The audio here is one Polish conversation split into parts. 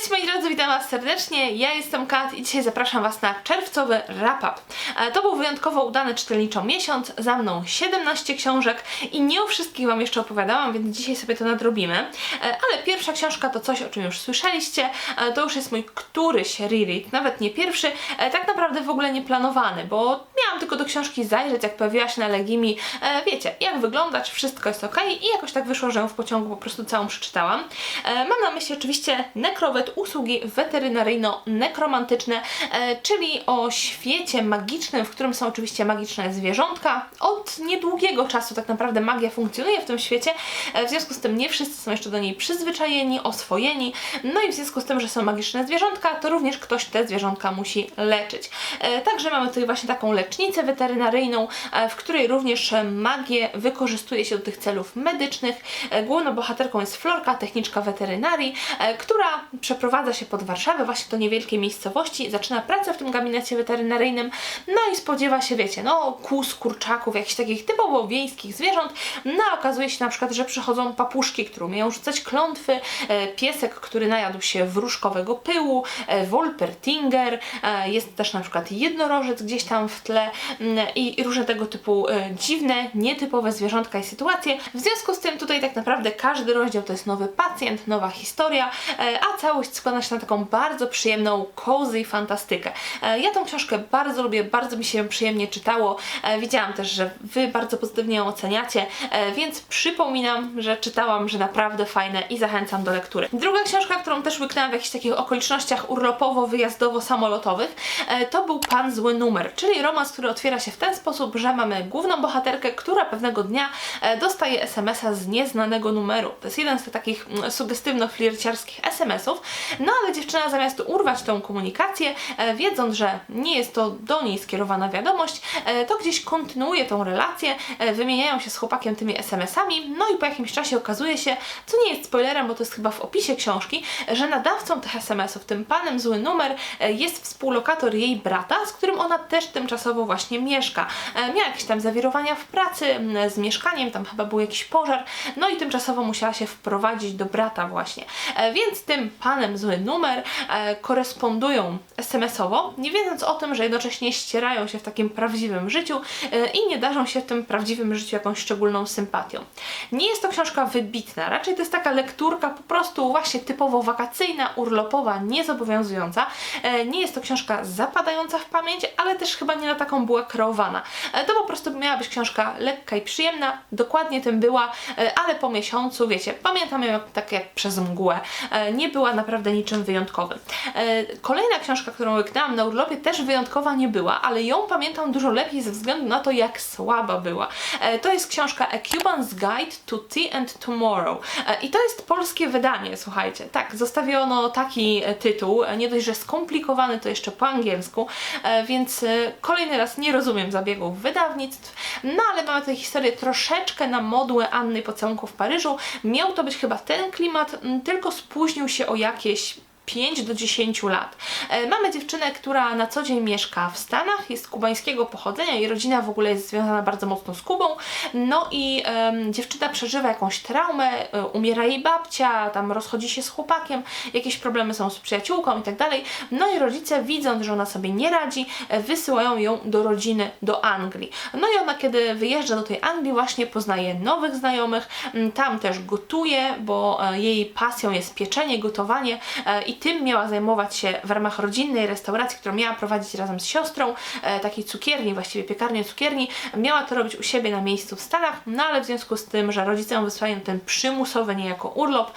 Cześć moi drodzy, witam Was serdecznie. Ja jestem Kat i dzisiaj zapraszam Was na czerwcowy wrap-up. E, To był wyjątkowo udany czytelniczo miesiąc, za mną 17 książek i nie o wszystkich Wam jeszcze opowiadałam, więc dzisiaj sobie to nadrobimy. E, Ale pierwsza książka to coś, o czym już słyszeliście. E, To już jest mój któryś reread, nawet nie pierwszy, tak naprawdę w ogóle nie planowany, bo miałam tylko do książki zajrzeć, jak pojawiła się na Legimi. Wiecie, jak wyglądać, wszystko jest ok i jakoś tak wyszło, że ją w pociągu po prostu całą przeczytałam. Mam na myśli oczywiście Usługi weterynaryjno-nekromantyczne, e, czyli o świecie magicznym, w którym są oczywiście magiczne zwierzątka. Od niedługiego czasu tak naprawdę magia funkcjonuje w tym świecie, e, w związku z tym nie wszyscy są jeszcze do niej przyzwyczajeni, oswojeni, no i w związku z tym, że są magiczne zwierzątka, to również ktoś te zwierzątka musi leczyć. E, Także mamy tutaj właśnie taką lecznicę weterynaryjną, w której również magię wykorzystuje się do tych celów medycznych. Główną bohaterką jest Florka, techniczka weterynarii, która przeprowadza się pod Warszawę, właśnie do niewielkiej miejscowości, zaczyna pracę w tym gabinecie weterynaryjnym, no i spodziewa się, wiecie, no kóz, kurczaków, jakichś takich typowo wiejskich zwierząt, no a okazuje się na przykład, że przychodzą papuszki, które umieją rzucać klątwy, e, piesek, który najadł się wróżkowego pyłu, e, Wolpertinger, e, jest też na przykład jednorożec gdzieś tam w tle mm, i różne tego typu e, dziwne, nietypowe zwierzątka i sytuacje. W związku z tym tutaj tak naprawdę każdy rozdział to jest nowy pacjent, nowa historia, e, a całość składa się na taką bardzo przyjemną, cozy fantastykę. E, Ja tą książkę bardzo lubię, bardzo mi się przyjemnie czytało. E, Widziałam też, że Wy bardzo pozytywnie ją oceniacie, e, więc przypominam, że czytałam, że naprawdę fajne i zachęcam do lektury. Druga książka, którą też łyknęłam w jakichś takich okolicznościach urlopowo-wyjazdowo-samolotowych, to był Pan Zły Numer, czyli romans, który otwiera się w ten sposób, że mamy główną bohaterkę, która pewnego dnia dostaje SMS-a z nieznanego numeru. To jest jeden z takich mm, sugestywno-flirciarskich SMS-ów, no ale dziewczyna zamiast urwać tą komunikację, e, wiedząc, że nie jest to do niej skierowana wiadomość, e, to gdzieś kontynuuje tą relację, e, wymieniają się z chłopakiem tymi SMS-ami, no i po jakimś czasie okazuje się, co nie jest spoilerem, bo to jest chyba w opisie książki, że nadawcą tych SMS-ów, tym panem zły numer, jest współlokator jej brata, z którym ona też tymczasowo właśnie mieszka. Miała jakieś tam zawirowania w pracy z mieszkaniem, tam chyba był jakiś pożar, no i tymczasowo musiała się wprowadzić do brata właśnie. Więc tym panem zły numer e, korespondują SMS-owo, nie wiedząc o tym, że jednocześnie ścierają się w takim prawdziwym życiu e, i nie darzą się w tym prawdziwym życiu jakąś szczególną sympatią. Nie jest to książka wybitna, raczej to jest taka lekturka po prostu właśnie typowo wakacyjna, urlopowa, niezobowiązująca. E, Nie jest to książka zapadająca w pamięć, ale też chyba nie na taką była kreowana. E, To po prostu miała być książka lekka i przyjemna, dokładnie tym była, e, ale po miesiącu, wiecie, pamiętam ją tak jak przez mgłę. E, Nie była naprawdę niczym wyjątkowym. E, Kolejna książka, którą łyknęłam na urlopie, też wyjątkowa nie była, ale ją pamiętam dużo lepiej ze względu na to, jak słaba była. E, To jest książka A Cuban's Guide to Tea and Tomorrow. E, I to jest polskie wydanie, słuchajcie. Tak, zostawiono taki tytuł, nie dość, że skomplikowany, to jeszcze po angielsku, więc kolejny raz nie rozumiem zabiegów wydawnictw, no ale mamy tutaj historię troszeczkę na modłę Anny Pocałunku w Paryżu. Miał to być chyba ten klimat, tylko spóźnił się o jakieś 5 do 10 lat. E, Mamy dziewczynę, która na co dzień mieszka w Stanach, jest kubańskiego pochodzenia i rodzina w ogóle jest związana bardzo mocno z Kubą. No i em, dziewczyna przeżywa jakąś traumę, e, umiera jej babcia, tam rozchodzi się z chłopakiem, jakieś problemy są z przyjaciółką i tak dalej. No i rodzice widząc, że ona sobie nie radzi, e, wysyłają ją do rodziny do Anglii. No i ona kiedy wyjeżdża do tej Anglii właśnie poznaje nowych znajomych, tam też gotuje, bo jej pasją jest pieczenie, gotowanie i tym miała zajmować się w ramach rodzinnej restauracji, którą miała prowadzić razem z siostrą, e, takiej cukierni, właściwie piekarni cukierni. Miała to robić u siebie na miejscu w Stanach, no ale w związku z tym, że rodzice ją wysłali na ten przymusowy niejako urlop,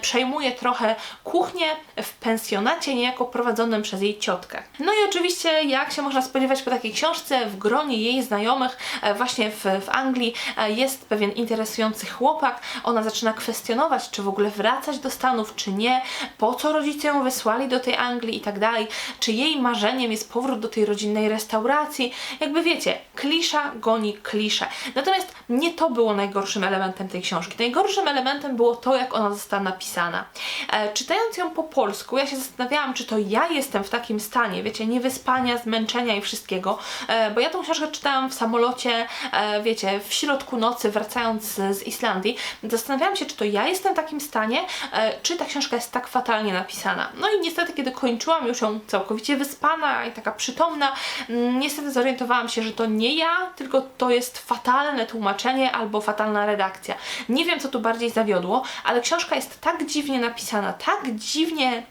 przejmuje trochę kuchnię w pensjonacie niejako prowadzonym przez jej ciotkę. No i oczywiście, jak się można spodziewać po takiej książce, w gronie jej znajomych e, właśnie w, w Anglii e, jest pewien interesujący chłopak. Ona zaczyna kwestionować, czy w ogóle wracać do Stanów, czy nie, po co rodzice ją wysłali do tej Anglii i tak dalej, czy jej marzeniem jest powrót do tej rodzinnej restauracji. Jakby wiecie, klisza goni kliszę. Natomiast nie to było najgorszym elementem tej książki. Najgorszym elementem było to, jak ona została napisana. E, czytając ją po polsku, ja się zastanawiałam, czy to ja jestem w takim stanie, wiecie, niewyspania, zmęczenia i wszystkiego, e, bo ja tą książkę czytałam w samolocie, e, wiecie, w środku nocy, wracając z, z Islandii. Zastanawiałam się, czy to ja jestem w takim stanie, e, czy ta książka jest tak fatalnie napisana napisana. No i niestety, kiedy kończyłam już ją całkowicie wyspana i taka przytomna, mm, niestety zorientowałam się, że to nie ja, tylko to jest fatalne tłumaczenie albo fatalna redakcja. Nie wiem, co tu bardziej zawiodło, ale książka jest tak dziwnie napisana, tak dziwnie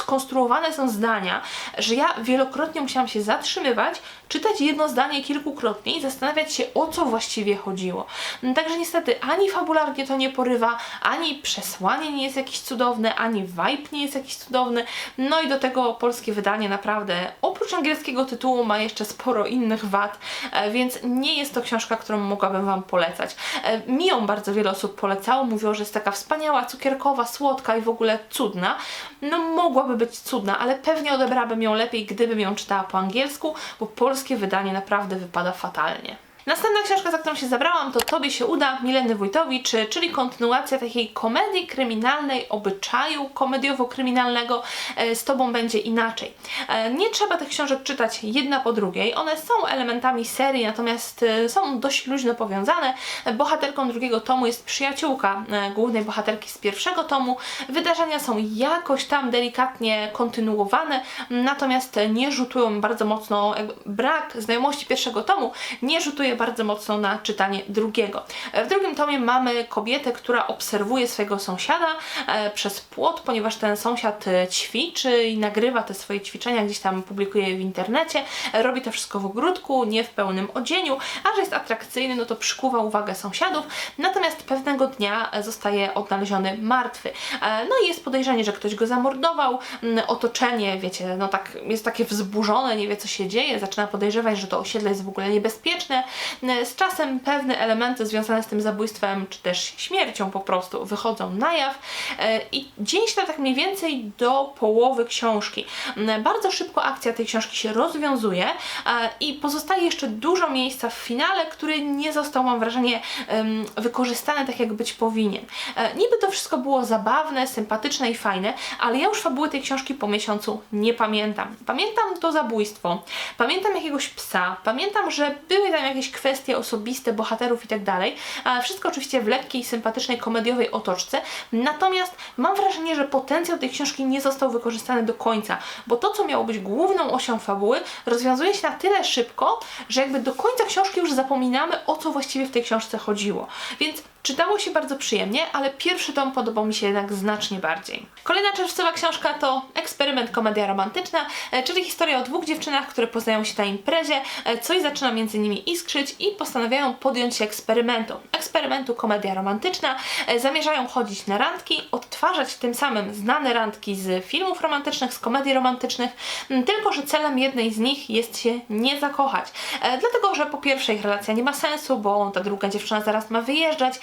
skonstruowane są zdania, że ja wielokrotnie musiałam się zatrzymywać, czytać jedno zdanie kilkukrotnie i zastanawiać się, o co właściwie chodziło. Także niestety ani fabularnie to nie porywa, ani przesłanie nie jest jakieś cudowne, ani vibe nie jest jakiś cudowny. No i do tego polskie wydanie naprawdę oprócz angielskiego tytułu ma jeszcze sporo innych wad, e, więc nie jest to książka, którą mogłabym Wam polecać. E, Mi ją bardzo wiele osób polecało, mówiło, że jest taka wspaniała, cukierkowa, słodka i w ogóle cudna. No być cudna, ale pewnie odebrałabym ją lepiej, gdybym ją czytała po angielsku, bo polskie wydanie naprawdę wypada fatalnie. Następna książka, za którą się zabrałam, to Tobie się uda Mileny Wójtowicz, czyli kontynuacja takiej komedii kryminalnej, obyczaju komediowo-kryminalnego e, Z Tobą będzie inaczej. E, Nie trzeba tych książek czytać jedna po drugiej, one są elementami serii, natomiast e, są dość luźno powiązane. Bohaterką drugiego tomu jest przyjaciółka głównej bohaterki z pierwszego tomu. Wydarzenia są jakoś tam delikatnie kontynuowane, natomiast nie rzutują bardzo mocno, brak znajomości pierwszego tomu nie rzutuje bardzo mocno na czytanie drugiego. E, W drugim tomie mamy kobietę, która obserwuje swojego sąsiada e, przez płot, ponieważ ten sąsiad e, ćwiczy i nagrywa te swoje ćwiczenia, gdzieś tam publikuje je w internecie, robi to wszystko w ogródku, nie w pełnym odzieniu, a że jest atrakcyjny, no to przykuwa uwagę sąsiadów, natomiast pewnego dnia zostaje odnaleziony martwy. No i jest podejrzenie, że ktoś go zamordował, Mm, otoczenie, wiecie, no tak, jest takie wzburzone, nie wie co się dzieje, zaczyna podejrzewać, że to osiedle jest w ogóle niebezpieczne. Z czasem pewne elementy związane z tym zabójstwem, czy też śmiercią po prostu wychodzą na jaw E, i dzieje się to tak mniej więcej do połowy książki. Bardzo szybko akcja tej książki się rozwiązuje i pozostaje jeszcze dużo miejsca w finale, który nie został, mam wrażenie, wykorzystany tak jak być powinien. E, Niby to wszystko było zabawne, sympatyczne i fajne, ale ja już fabuły tej książki po miesiącu nie pamiętam. Pamiętam to zabójstwo, pamiętam jakiegoś psa, pamiętam, że były tam jakieś kwestie osobiste bohaterów i tak dalej. Wszystko oczywiście w lekkiej, sympatycznej, komediowej otoczce. Natomiast mam wrażenie, że potencjał tej książki nie został wykorzystany do końca, bo to, co miało być główną osią fabuły, rozwiązuje się na tyle szybko, że jakby do końca książki już zapominamy, o co właściwie w tej książce chodziło. Więc Czytało się bardzo przyjemnie, ale pierwszy tom podobał mi się jednak znacznie bardziej. Kolejna czerwcowa książka to Eksperyment Komedia Romantyczna, e, czyli historia o dwóch dziewczynach, które poznają się na imprezie, e, coś zaczyna między nimi iskrzyć i postanawiają podjąć się eksperymentu. Eksperymentu Komedia Romantyczna. E, Zamierzają chodzić na randki, odtwarzać tym samym znane randki z filmów romantycznych, z komedii romantycznych, tylko że celem jednej z nich jest się nie zakochać. Dlatego, że po pierwsze ich relacja nie ma sensu, bo ta druga dziewczyna zaraz ma wyjeżdżać,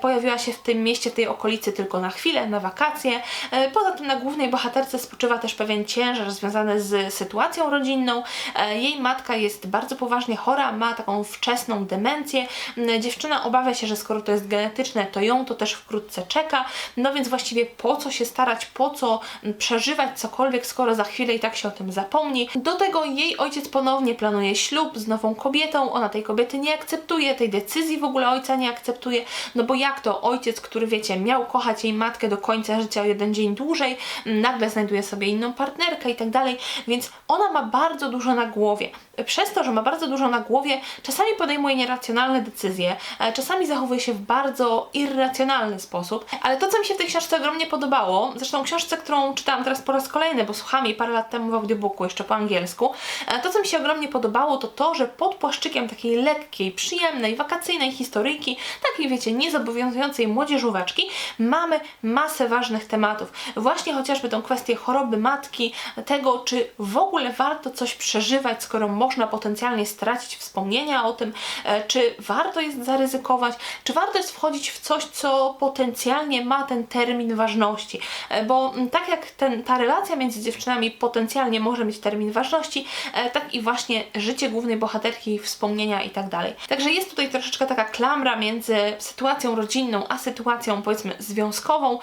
pojawiła się w tym mieście, w tej okolicy tylko na chwilę, na wakacje. E, Poza tym na głównej bohaterce spoczywa też pewien ciężar związany z sytuacją rodzinną. E, Jej matka jest bardzo poważnie chora, ma taką wczesną demencję. M, Dziewczyna obawia się, że skoro to jest genetyczne, to ją to też wkrótce czeka. No więc właściwie po co się starać, po co m, przeżywać cokolwiek, skoro za chwilę i tak się o tym zapomni. Do tego jej ojciec ponownie planuje ślub z nową kobietą, ona tej kobiety nie akceptuje, tej decyzji w ogóle ojca nie akceptuje, no bo jak to ojciec, który wiecie, miał kochać jej matkę do końca życia o jeden dzień dłużej, nagle znajduje sobie inną partnerkę i tak dalej, więc ona ma bardzo dużo na głowie. Przez to, że ma bardzo dużo na głowie, czasami podejmuje nieracjonalne decyzje, e, czasami zachowuje się w bardzo irracjonalny sposób, ale to, co mi się w tej książce ogromnie podobało, zresztą książce, którą czytałam teraz po raz kolejny, bo słuchałam jej parę lat temu w audiobooku, jeszcze po angielsku, e, to, co mi się ogromnie podobało, to to, że pod płaszczykiem takiej lekkiej, przyjemnej, wakacyjnej historyjki, takiej wiecie, niezobowiązującej młodzieżóweczki, mamy masę ważnych tematów. Właśnie chociażby tą kwestię choroby matki, tego, czy w ogóle warto coś przeżywać, skoro można potencjalnie stracić wspomnienia o tym, e, czy warto jest zaryzykować, czy warto jest wchodzić w coś, co potencjalnie ma ten termin ważności. E, Bo mm, tak jak ten, ta relacja między dziewczynami potencjalnie może mieć termin ważności, e, tak i właśnie życie głównej bohaterki, wspomnienia i tak dalej. Także jest tutaj troszeczkę taka klamra między sytuacją rodzinną, a sytuacją powiedzmy związkową,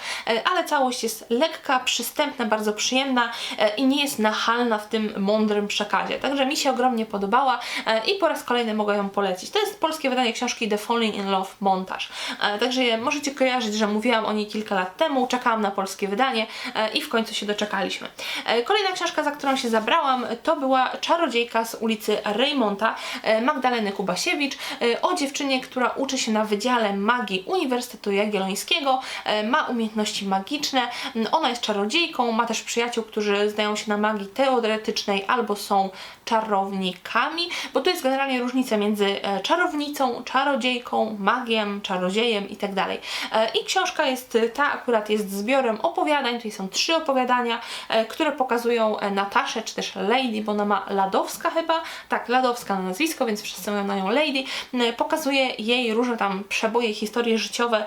ale całość jest lekka, przystępna, bardzo przyjemna i nie jest nachalna w tym mądrym przekazie. Także mi się ogromnie podobała e, i po raz kolejny mogę ją polecić. To jest polskie wydanie książki The Falling in Love Montaż. E, Także możecie kojarzyć, że mówiłam o niej kilka lat temu, czekałam na polskie wydanie e, i w końcu się doczekaliśmy. Kolejna książka, za którą się zabrałam, to była Czarodziejka z ulicy Reymonta Magdaleny Kubasiewicz o dziewczynie, która uczy się na Wydziale Magii Uniwersytetu Jagiellońskiego, ma umiejętności magiczne, m, ona jest czarodziejką, ma też przyjaciół, którzy znają się na magii teoretycznej albo są czarownikami, bo tu jest generalnie różnica między e, czarownicą, czarodziejką, magiem, czarodziejem itd. E, I książka jest, e, ta akurat jest zbiorem opowiadań, tutaj są trzy opowiadania, które pokazują Nataszę, czy też Lady, bo ona ma Ladowska chyba, tak, Ladowska na nazwisko, więc wszyscy mówią na nią Lady, pokazuje jej różne tam przeboje, historie życiowe,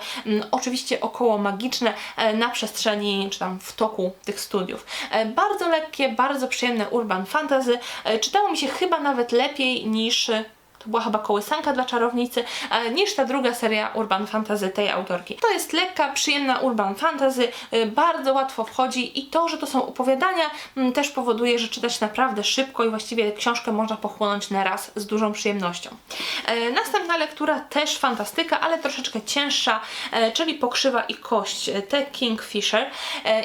oczywiście około magiczne na przestrzeni, czy tam w toku tych studiów. Bardzo lekkie, bardzo przyjemne urban fantasy, czytało mi się chyba nawet lepiej niż e, to była chyba kołysanka dla czarownicy, e, niż ta druga seria Urban Fantasy tej autorki. To jest lekka, przyjemna Urban Fantasy, e, bardzo łatwo wchodzi i to, że to są opowiadania m, też powoduje, że czytać naprawdę szybko i właściwie książkę można pochłonąć na raz z dużą przyjemnością. E, Następna lektura też fantastyka, ale troszeczkę cięższa, e, czyli Pokrzywa i Kość, The Kingfisher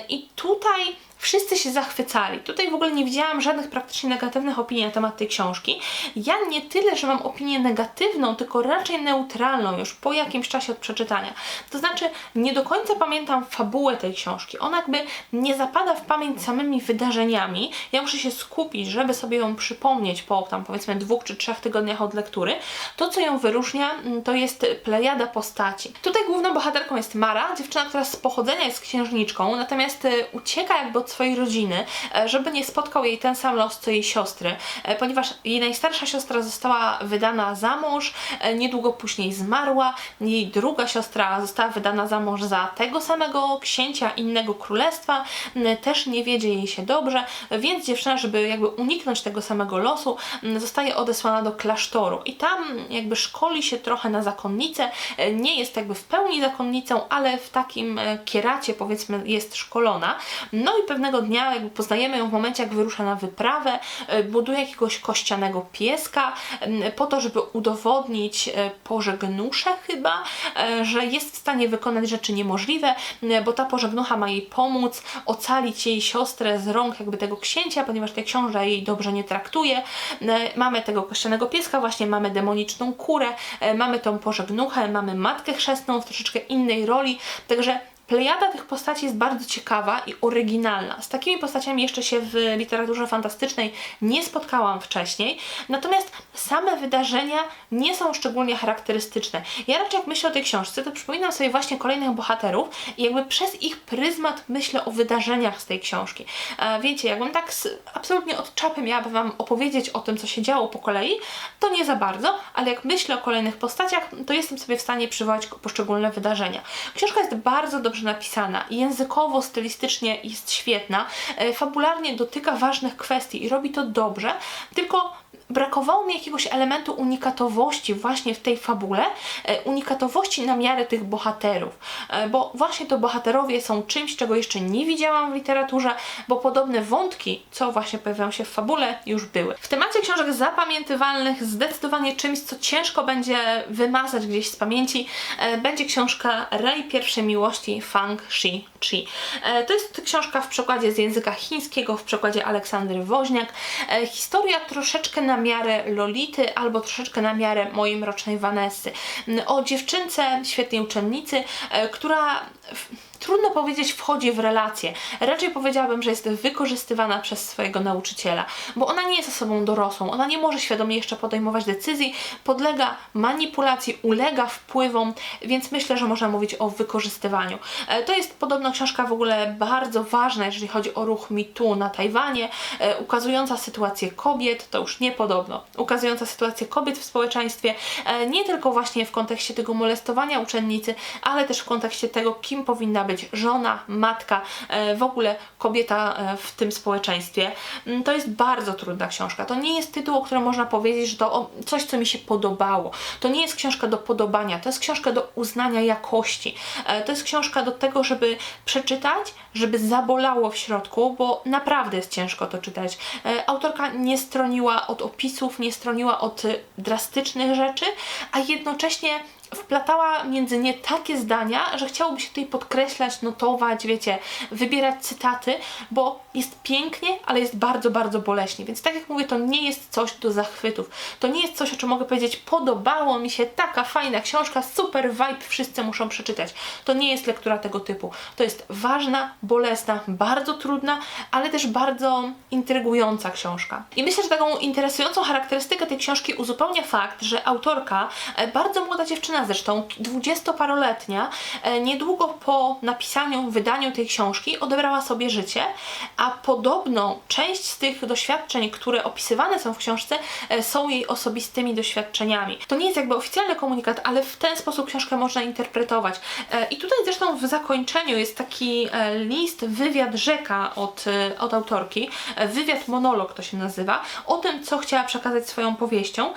i tutaj Wszyscy się zachwycali. Tutaj w ogóle nie widziałam żadnych praktycznie negatywnych opinii na temat tej książki. Ja nie tyle, że mam opinię negatywną, tylko raczej neutralną już po jakimś czasie od przeczytania. To znaczy, nie do końca pamiętam fabułę tej książki. Ona jakby nie zapada w pamięć samymi wydarzeniami. Ja muszę się skupić, żeby sobie ją przypomnieć po tam powiedzmy dwóch czy trzech tygodniach od lektury. To, co ją wyróżnia, mm, to jest plejada postaci. Tutaj główną bohaterką jest Mara, dziewczyna, która z pochodzenia jest księżniczką, natomiast e, ucieka jakby od swojej rodziny, e, żeby nie spotkał jej ten sam los co jej siostry, e, ponieważ jej najstarsza siostra została wydana za mąż, e, niedługo później zmarła, jej druga siostra została wydana za mąż za tego samego księcia innego królestwa, m, też nie wiedzie jej się dobrze, więc dziewczyna, żeby jakby uniknąć tego samego losu, m, zostaje odesłana do klasztoru. I tam jakby szkoli się trochę na zakonnicę, nie jest jakby w pełni zakonnicą, ale w takim kieracie powiedzmy jest szkolona, no i pewnego dnia jakby poznajemy ją w momencie, jak wyrusza na wyprawę, e, buduje jakiegoś kościanego pieska po to, żeby udowodnić e, pożegnusze chyba, e, że jest w stanie wykonać rzeczy niemożliwe, bo ta pożegnucha ma jej pomóc, ocalić jej siostrę z rąk jakby tego księcia, ponieważ ten książę jej dobrze nie traktuje. Mamy tego kościanego pieska, właśnie mamy demoniczną kurę, mamy tą pożegnuchę, mamy matkę chrzestną w troszeczkę innej roli, także Plejada tych postaci jest bardzo ciekawa i oryginalna. Z takimi postaciami jeszcze się w literaturze fantastycznej nie spotkałam wcześniej, natomiast same wydarzenia nie są szczególnie charakterystyczne. Ja raczej jak myślę o tej książce, to przypominam sobie właśnie kolejnych bohaterów i jakby przez ich pryzmat myślę o wydarzeniach z tej książki. E, wiecie, jakbym tak z, absolutnie od czapy miałabym Wam opowiedzieć o tym, co się działo po kolei, to nie za bardzo, ale jak myślę o kolejnych postaciach, to jestem sobie w stanie przywołać poszczególne wydarzenia. Książka jest bardzo dobrze napisana, językowo, stylistycznie jest świetna, e, fabularnie dotyka ważnych kwestii i robi to dobrze, tylko brakowało mi jakiegoś elementu unikatowości właśnie w tej fabule, e, unikatowości na miarę tych bohaterów, e, bo właśnie to bohaterowie są czymś, czego jeszcze nie widziałam w literaturze, bo podobne wątki, co właśnie pojawiają się w fabule, już były. W temacie książek zapamiętywalnych zdecydowanie czymś, co ciężko będzie wymazać gdzieś z pamięci, e, będzie książka Raj pierwszej miłości Fang Shi Chi. To jest książka w przekładzie z języka chińskiego, w przekładzie Aleksandry Woźniak. Historia troszeczkę na miarę Lolity albo troszeczkę na miarę mojej mrocznej Vanessy. O dziewczynce, świetnej uczennicy, e, która trudno powiedzieć wchodzi w relacje. Raczej powiedziałabym, że jest wykorzystywana przez swojego nauczyciela, bo ona nie jest osobą dorosłą, ona nie może świadomie jeszcze podejmować decyzji, podlega manipulacji, ulega wpływom, więc myślę, że można mówić o wykorzystywaniu. E, To jest podobno książka w ogóle bardzo ważna, jeżeli chodzi o ruch MeToo na Tajwanie, e, ukazująca sytuację kobiet, to już nie podobno, ukazująca sytuację kobiet w społeczeństwie, e, nie tylko właśnie w kontekście tego molestowania uczennicy, ale też w kontekście tego, kim powinna być żona, matka, e, w ogóle kobieta e, w tym społeczeństwie. Mm, To jest bardzo trudna książka. To nie jest tytuł, o którym można powiedzieć, że to coś, co mi się podobało. To nie jest książka do podobania, to jest książka do uznania jakości. E, To jest książka do tego, żeby przeczytać, żeby zabolało w środku, bo naprawdę jest ciężko to czytać. Autorka nie stroniła od opisów, nie stroniła od drastycznych rzeczy, a jednocześnie wplatała między nie takie zdania, że chciałoby się tutaj podkreślać, notować, wiecie, wybierać cytaty, bo jest pięknie, ale jest bardzo, bardzo boleśnie. Więc tak jak mówię, to nie jest coś do zachwytów. To nie jest coś, o czym mogę powiedzieć, podobało mi się, taka fajna książka, super vibe, wszyscy muszą przeczytać. To nie jest lektura tego typu. To jest ważna, bolesna, bardzo trudna, ale też bardzo intrygująca książka. I myślę, że taką interesującą charakterystykę tej książki uzupełnia fakt, że autorka, e, bardzo młoda dziewczyna zresztą, dwudziestoparoletnia, e, niedługo po napisaniu, wydaniu tej książki odebrała sobie życie, a podobno część z tych doświadczeń, które opisywane są w książce, e, są jej osobistymi doświadczeniami. To nie jest jakby oficjalny komunikat, ale w ten sposób książkę można interpretować. E, I tutaj zresztą w zakończeniu jest taki list, wywiad rzeka od, od autorki, wywiad monolog to się nazywa, o tym, co chciała przekazać swoją powieścią.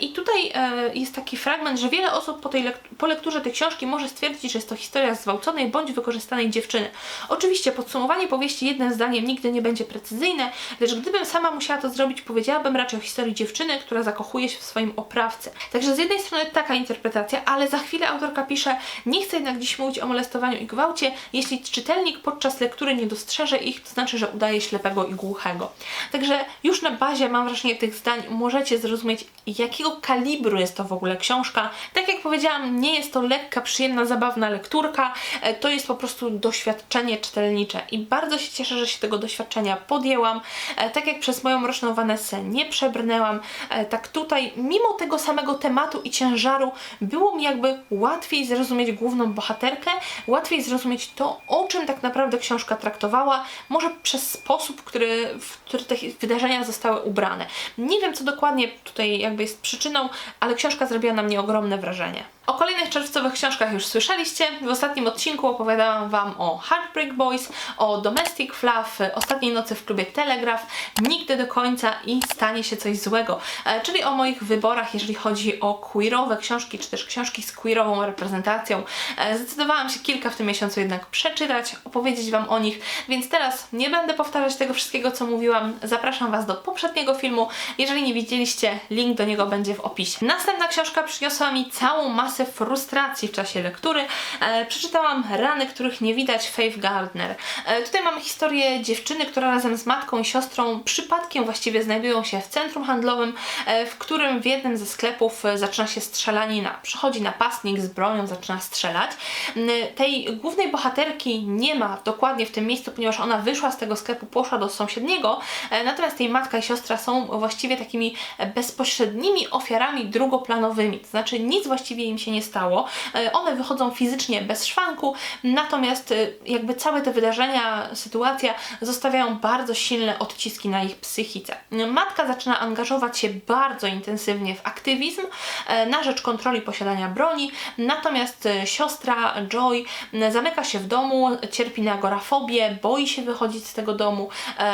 I tutaj jest taki fragment, że wiele osób po, tej lek- po lekturze tej książki może stwierdzić, że jest to historia zgwałconej bądź wykorzystanej dziewczyny. Oczywiście podsumowanie powieści jednym zdaniem nigdy nie będzie precyzyjne, lecz gdybym sama musiała to zrobić, powiedziałabym raczej o historii dziewczyny, która zakochuje się w swoim oprawcy. Także z jednej strony taka interpretacja, ale za chwilę autorka pisze, nie chcę jednak dziś mówić o molestowaniu i gwałcie, jeśli czytelnik podczas lektury nie dostrzeże ich, to znaczy, że udaje ślepego i głuchego. Także już na bazie, mam wrażenie, tych zdań możecie zrozumieć, jakiego kalibru jest to w ogóle książka. Tak jak powiedziałam, nie jest to lekka, przyjemna, zabawna lekturka, e, to jest po prostu doświadczenie czytelnicze i bardzo się cieszę, że się tego doświadczenia podjęłam. E, Tak jak przez moją mroczną Vanessę nie przebrnęłam, e, tak tutaj, mimo tego samego tematu i ciężaru, było mi jakby łatwiej zrozumieć główną bohaterkę, łatwiej zrozumieć to, o czym tak naprawdę książka traktowała, może przez sposób, który, w który te wydarzenia zostały ubrane. Nie wiem, co dokładnie tutaj jakby jest przyczyną, ale książka zrobiła na mnie ogromne wrażenie. O kolejnych czerwcowych książkach już słyszeliście. W ostatnim odcinku opowiadałam Wam o Heartbreak Boys, o Domestic Fluff, Ostatniej nocy w klubie Telegraph, Nigdy do końca i Stanie się coś złego. E, czyli o moich wyborach, jeżeli chodzi o queerowe książki, czy też książki z queerową reprezentacją. E, zdecydowałam się kilka w tym miesiącu jednak przeczytać, opowiedzieć Wam o nich, więc teraz nie będę powtarzać tego wszystkiego, co mówiłam. Zapraszam Was do poprzedniego filmu. Jeżeli nie widzieliście, link do niego będzie w opisie. Następna książka przyniosła mi całą masę frustracji w czasie lektury. E, przeczytałam Rany, których nie widać Faith Gardner. E, tutaj mamy historię dziewczyny, która razem z matką i siostrą przypadkiem właściwie znajdują się w centrum handlowym, e, w którym w jednym ze sklepów zaczyna się strzelanina. Przychodzi napastnik z bronią, zaczyna strzelać. N- Tej głównej bohaterki nie ma dokładnie w tym miejscu, ponieważ ona wyszła z tego sklepu, poszła do sąsiedniego, natomiast jej matka i siostra są właściwie takimi bezpośrednimi ofiarami drugoplanowymi, to znaczy nic właściwie im się nie stało. E, One wychodzą fizycznie bez szwanku, natomiast e, jakby całe te wydarzenia, sytuacja zostawiają bardzo silne odciski na ich psychice. Matka zaczyna angażować się bardzo intensywnie w aktywizm e, na rzecz kontroli posiadania broni, natomiast siostra Joy zamyka się w domu, cierpi na agorafobię, boi się wychodzić z tego domu,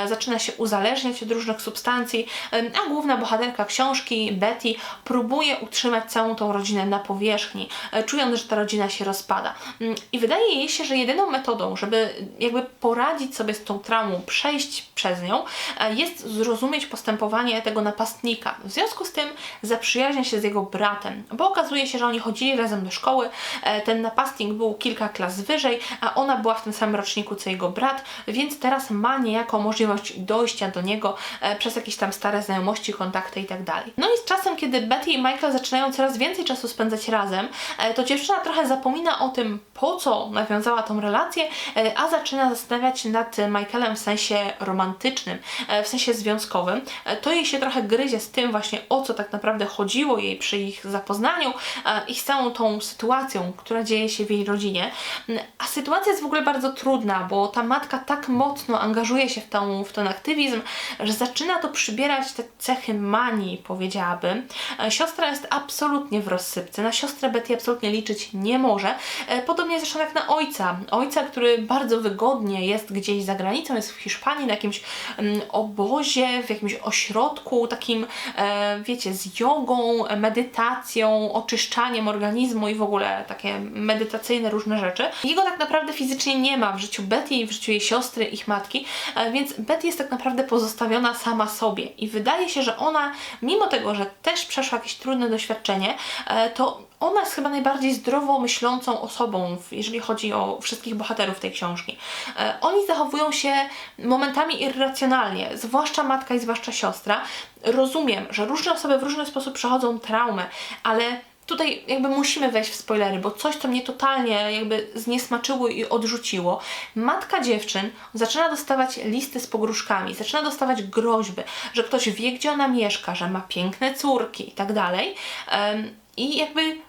zaczyna się uzależniać od różnych substancji, a główna bohaterka książki, Betty, próbuje utrzymać całą tą rodzinę na powierzchni, e, czując, że ta rodzina się rozpada. Mm, I wydaje jej się, że jedyną metodą, żeby jakby poradzić sobie z tą traumą, przejść przez nią, e, jest zrozumieć postępowanie tego napastnika. W związku z tym zaprzyjaźnia się z jego bratem, bo okazuje się, że oni chodzili razem do szkoły, e, ten napastnik był kilka klas wyżej, a ona była w tym samym roczniku co jego brat, więc teraz ma niejako możliwość dojścia do niego przez jakieś tam stare znajomości, kontakty i tak. No i z czasem, kiedy Betty i Michael zaczynają coraz więcej czasu spędzać razem, e, to dziewczyna trochę zapomina o tym, po co nawiązała tą relację, e, a zaczyna zastanawiać się nad Michaelem w sensie romantycznym, e, w sensie związkowym. To jej się trochę gryzie z tym właśnie, o co tak naprawdę chodziło jej przy ich zapoznaniu i z całą tą sytuacją, która dzieje się w jej rodzinie. Mm, A sytuacja jest w ogóle bardzo trudna, bo ta matka tak mocno angażuje się w, tą, w ten aktywizm, że zaczyna to przybierać te cechy manii, powiedziałabym. Siostra jest absolutnie w rozsypce. Na siostrę Betty absolutnie liczyć nie może. E, Podobnie zresztą jak na ojca. Ojca, który bardzo wygodnie jest gdzieś za granicą, jest w Hiszpanii na jakimś mm, obozie, w jakimś ośrodku takim, e, wiecie, z jogą, medytacją, oczyszczaniem organizmu i w ogóle takie medytacyjne różne rzeczy. Jego tak naprawdę fizycznie nie ma w życiu Betty i w życiu jej siostry, ich matki, e, więc Betty jest tak naprawdę pozostawiona sama sobie i wydaje się, że ona, mimo tego, że też przeszła jakieś trudne doświadczenie, to ona jest chyba najbardziej zdrowo myślącą osobą, jeżeli chodzi o wszystkich bohaterów tej książki. E, Oni zachowują się momentami irracjonalnie, zwłaszcza matka i zwłaszcza siostra. Rozumiem, że różne osoby w różny sposób przechodzą traumę, ale tutaj jakby musimy wejść w spoilery, bo coś, co mnie totalnie jakby zniesmaczyło i odrzuciło. Matka dziewczyn zaczyna dostawać listy z pogróżkami, zaczyna dostawać groźby, że ktoś wie, gdzie ona mieszka, że ma piękne córki i tak dalej. I jakby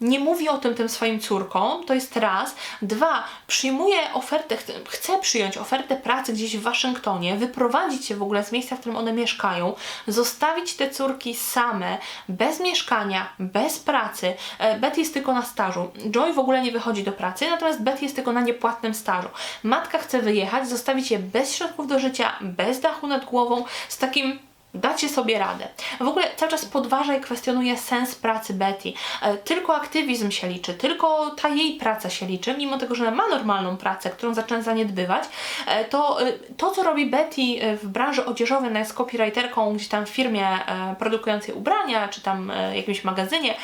nie mówi o tym tym swoim córkom, to jest raz. Dwa, przyjmuje ofertę, chce, przyjąć ofertę pracy gdzieś w Waszyngtonie, wyprowadzić się w ogóle z miejsca, w którym one mieszkają, zostawić te córki same, bez mieszkania, bez pracy. E, Betty jest tylko na stażu. Joy w ogóle nie wychodzi do pracy, natomiast Betty jest tylko na niepłatnym stażu. Matka chce wyjechać, zostawić je bez środków do życia, bez dachu nad głową, z takim dacie sobie radę. W ogóle cały czas podważa i kwestionuje sens pracy Betty. E, Tylko aktywizm się liczy, tylko ta jej praca się liczy, mimo tego, że ma normalną pracę, którą zaczyna zaniedbywać, e, to e, to, co robi Betty w branży odzieżowej, ona jest copywriterką gdzieś tam w firmie produkującej ubrania, czy tam jakimś magazynie,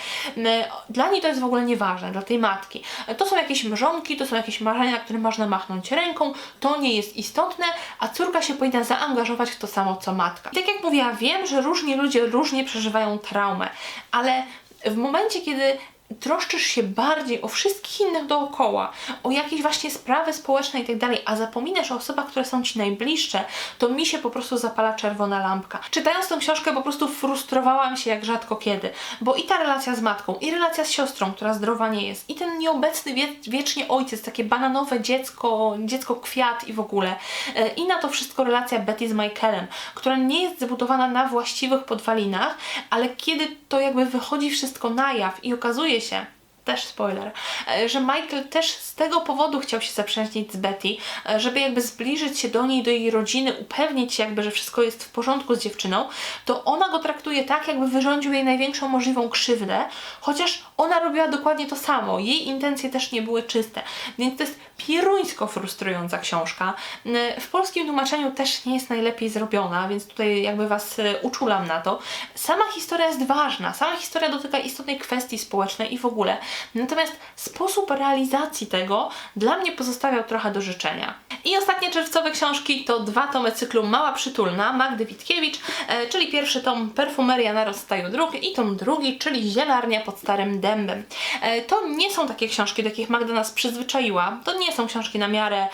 dla niej to jest w ogóle nieważne, dla tej matki. To są jakieś mrzonki, to są jakieś marzenia, które można machnąć ręką, to nie jest istotne, a córka się powinna zaangażować w to samo, co matka. I tak jak mówię, ja wiem, że różni ludzie różnie przeżywają traumę, ale w momencie, kiedy troszczysz się bardziej o wszystkich innych dookoła, o jakieś właśnie sprawy społeczne i tak dalej, a zapominasz o osobach, które są Ci najbliższe, to mi się po prostu zapala czerwona lampka. Czytając tę książkę po prostu frustrowałam się jak rzadko kiedy, bo i ta relacja z matką, i relacja z siostrą, która zdrowa nie jest, i ten nieobecny wie, wiecznie ojciec, takie bananowe dziecko, dziecko kwiat i w ogóle, e, i na to wszystko relacja Betty z Michaelem, która nie jest zbudowana na właściwych podwalinach, ale kiedy to jakby wychodzi wszystko na jaw i okazuje się, też spoiler, e, że Michael też z tego powodu chciał się zaprzęźnić z Betty, e, żeby jakby zbliżyć się do niej, do jej rodziny, upewnić się jakby, że wszystko jest w porządku z dziewczyną, to ona go traktuje tak, jakby wyrządził jej największą możliwą krzywdę, chociaż ona robiła dokładnie to samo. Jej intencje też nie były czyste. Więc to jest pieruńsko frustrująca książka. E, W polskim tłumaczeniu też nie jest najlepiej zrobiona, więc tutaj jakby Was uczulam na to. Sama historia jest ważna, sama historia dotyka istotnej kwestii społecznej i w ogóle. Natomiast sposób realizacji tego dla mnie pozostawiał trochę do życzenia. I ostatnie czerwcowe książki to dwa tomy cyklu Mała Przytulna Magdy Witkiewicz, e, czyli pierwszy tom Perfumeria na rozstaju dróg i tom drugi, czyli Zielarnia pod Starym Dębem. E, To nie są takie książki, do jakich Magda nas przyzwyczaiła. To nie są książki na miarę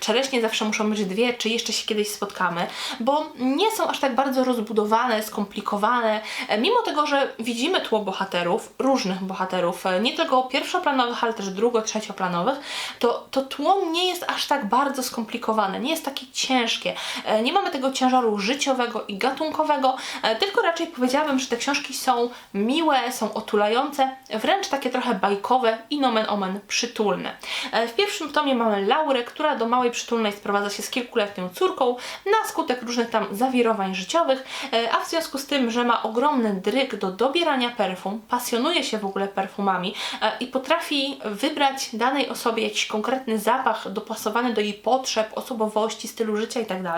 czereśnie zawsze muszą być dwie, czy jeszcze się kiedyś spotkamy, bo nie są aż tak bardzo rozbudowane, skomplikowane, e, mimo tego, że widzimy tło bohaterów, różnych bohaterów, nie tylko pierwszoplanowych, ale też drugo, trzecioplanowych, to, to tło nie jest aż tak bardzo skomplikowane, nie jest takie ciężkie. E, Nie mamy tego ciężaru życiowego i gatunkowego, e, tylko raczej powiedziałabym, że te książki są miłe, są otulające, wręcz takie trochę bajkowe i nomen omen przytulne. E, W pierwszym tomie mamy Laurę, która do małej przytulnej sprowadza się z kilkuletnią córką na skutek różnych tam zawirowań życiowych, a w związku z tym, że ma ogromny dryg do dobierania perfum, pasjonuje się w ogóle perfumami i potrafi wybrać danej osobie jakiś konkretny zapach dopasowany do jej potrzeb, osobowości, stylu życia itd.,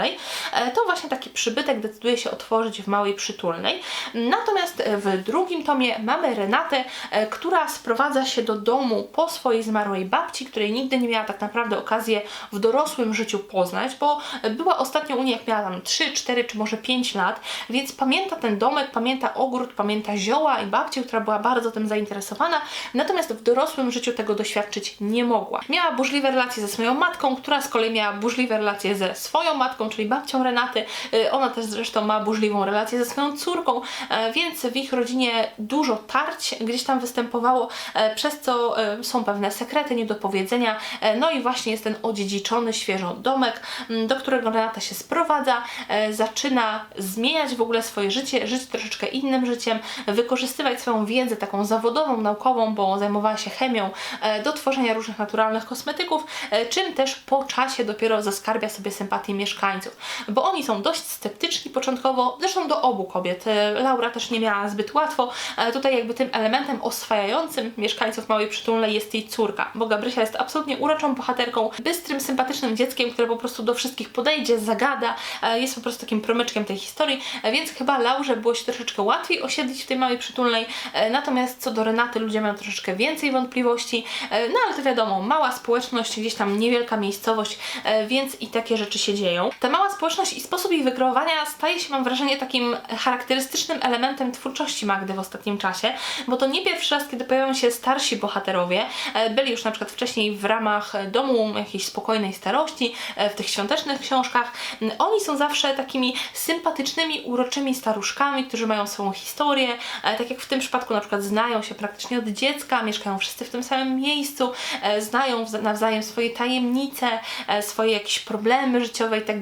e, to właśnie taki przybytek decyduje się otworzyć w małej przytulnej. Natomiast e, w drugim tomie mamy Renatę, e, która sprowadza się do domu po swojej zmarłej babci, której nigdy nie miała tak naprawdę okazję w dorosłym życiu poznać, bo była ostatnio u niej jak miała tam 3, 4 czy może 5 lat, więc pamięta ten domek, pamięta ogród, pamięta zioła i babcię, która była bardzo tym zainteresowana, natomiast w dorosłym życiu tego doświadczyć nie mogła. Miała burzliwe relacje ze swoją matką, która z kolei miała burzliwe relacje ze swoją matką, czyli babcią Renaty. Y, Ona też zresztą ma burzliwą relację ze swoją córką, e, więc w ich rodzinie dużo tarć gdzieś tam występowało, e, przez co są pewne sekrety, niedopowiedzenia. No i właśnie jest ten odziedziczony świeżo domek, do którego Renata się sprowadza, zaczyna zmieniać w ogóle swoje życie, żyć troszeczkę innym życiem, wykorzystywać swoją wiedzę taką zawodową, naukową bo zajmowała się chemią e, do tworzenia różnych naturalnych kosmetyków, e, czym też po czasie dopiero zaskarbia sobie sympatię mieszkańców, bo oni są dość sceptyczni początkowo, zresztą do obu kobiet. E, Laura też nie miała zbyt łatwo. Tutaj jakby tym elementem oswajającym mieszkańców Małej Przytulnej jest jej córka, bo Gabrysia jest absolutnie uroczą bohaterką, bystrym, sympatycznym dzieckiem, które po prostu do wszystkich podejdzie, zagada, jest po prostu takim promyczkiem tej historii, więc chyba Laurze było się troszeczkę łatwiej osiedlić w tej Małej Przytulnej, natomiast co do Renaty ludzie mają troszeczkę więcej wątpliwości, e, no ale to wiadomo, mała społeczność, gdzieś tam niewielka miejscowość, e, więc i takie rzeczy się dzieją. Ta mała społeczność i sposób ich wykreowania staje się, mam wrażenie, takim charakterystycznym elementem twórczości Magdy w ostatnim czasie, bo to nie pierwszy raz, kiedy pojawiają się starsi bohaterowie, e, byli już na przykład wcześniej w ramach domu jakiejś spokojnej starości, w tych świątecznych książkach. Mm, Oni są zawsze takimi sympatycznymi, uroczymi staruszkami, którzy mają swoją historię, tak jak w tym przypadku na przykład znają się praktycznie od dziecka, mieszkają wszyscy w tym samym miejscu, e, znają wza- nawzajem swoje tajemnice, e, swoje jakieś problemy życiowe i tak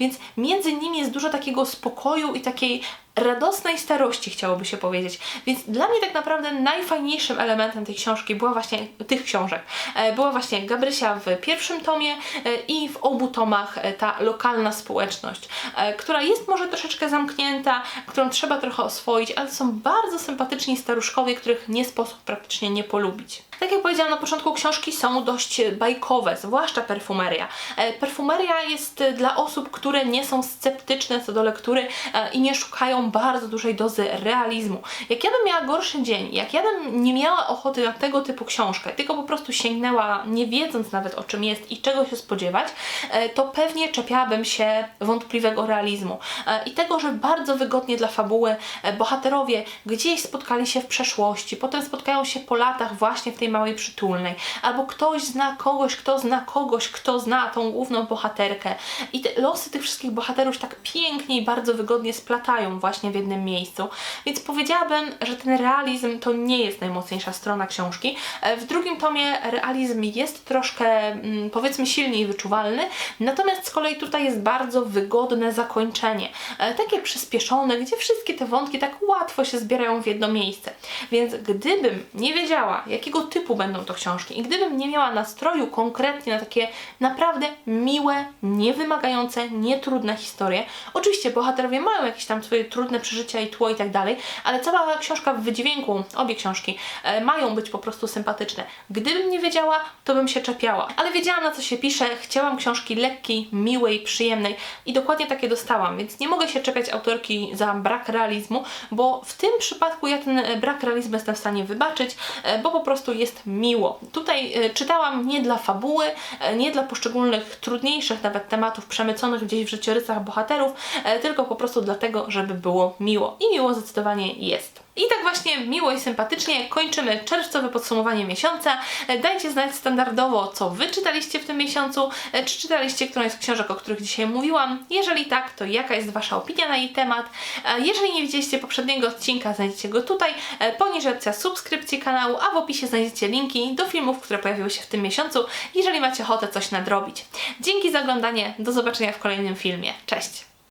więc między nimi jest dużo takiego spokoju i takiej radosnej starości, chciałoby się powiedzieć. Więc dla mnie tak naprawdę najfajniejszym elementem tej książki była właśnie, tych książek, e, była właśnie Gabrysia w pierwszym tomie e, i w obu tomach e, ta lokalna społeczność, która jest może troszeczkę zamknięta, którą trzeba trochę oswoić, ale są bardzo sympatyczni staruszkowie, których nie sposób praktycznie nie polubić. Tak jak powiedziałam na początku, książki są dość bajkowe, zwłaszcza perfumeria. E, Perfumeria jest e, dla osób, które nie są sceptyczne co do lektury e, i nie szukają bardzo dużej dozy realizmu. Jak ja bym miała gorszy dzień, jak ja bym nie miała ochoty na tego typu książkę, tylko po prostu sięgnęła, nie wiedząc nawet o czym jest i czego się spodziewać, to pewnie czepiałabym się wątpliwego realizmu i tego, że bardzo wygodnie dla fabuły bohaterowie gdzieś spotkali się w przeszłości, potem spotkają się po latach właśnie w tej małej przytulnej, albo ktoś zna kogoś, kto zna kogoś, kto zna tą główną bohaterkę. I te losy tych wszystkich bohaterów tak pięknie i bardzo wygodnie splatają właśnie w jednym miejscu, więc powiedziałabym, że ten realizm to nie jest najmocniejsza strona książki. E, W drugim tomie realizm jest troszkę, mm, powiedzmy, silniej wyczuwalny, natomiast z kolei tutaj jest bardzo wygodne zakończenie, e, takie przyspieszone, gdzie wszystkie te wątki tak łatwo się zbierają w jedno miejsce. Więc gdybym nie wiedziała, jakiego typu będą to książki i gdybym nie miała nastroju konkretnie na takie naprawdę miłe, niewymagające, nietrudne historie, oczywiście bohaterowie mają jakieś tam swoje trudne przeżycia i tło i tak dalej, ale cała książka w wydźwięku, obie książki, e, mają być po prostu sympatyczne. Gdybym nie wiedziała, to bym się czepiała, ale wiedziałam na co się pisze, chciałam książki lekkiej, miłej, przyjemnej i dokładnie takie dostałam, więc nie mogę się czepiać autorki za brak realizmu, bo w tym przypadku ja ten e, brak realizmu jestem w stanie wybaczyć, e, bo po prostu jest miło. Tutaj e, czytałam nie dla fabuły, e, nie dla poszczególnych trudniejszych nawet tematów przemyconych gdzieś w życiorysach bohaterów, e, tylko po prostu dlatego, żeby było miło. I miło zdecydowanie jest. I tak właśnie miło i sympatycznie kończymy czerwcowe podsumowanie miesiąca. Dajcie znać standardowo, co Wy czytaliście w tym miesiącu, czy czytaliście którąś z książek, o których dzisiaj mówiłam. Jeżeli tak, to jaka jest Wasza opinia na jej temat. E, Jeżeli nie widzieliście poprzedniego odcinka, znajdziecie go tutaj, e, poniżej opcja subskrypcji kanału, a w opisie znajdziecie linki do filmów, które pojawiły się w tym miesiącu, jeżeli macie ochotę coś nadrobić. Dzięki za oglądanie, do zobaczenia w kolejnym filmie. Cześć!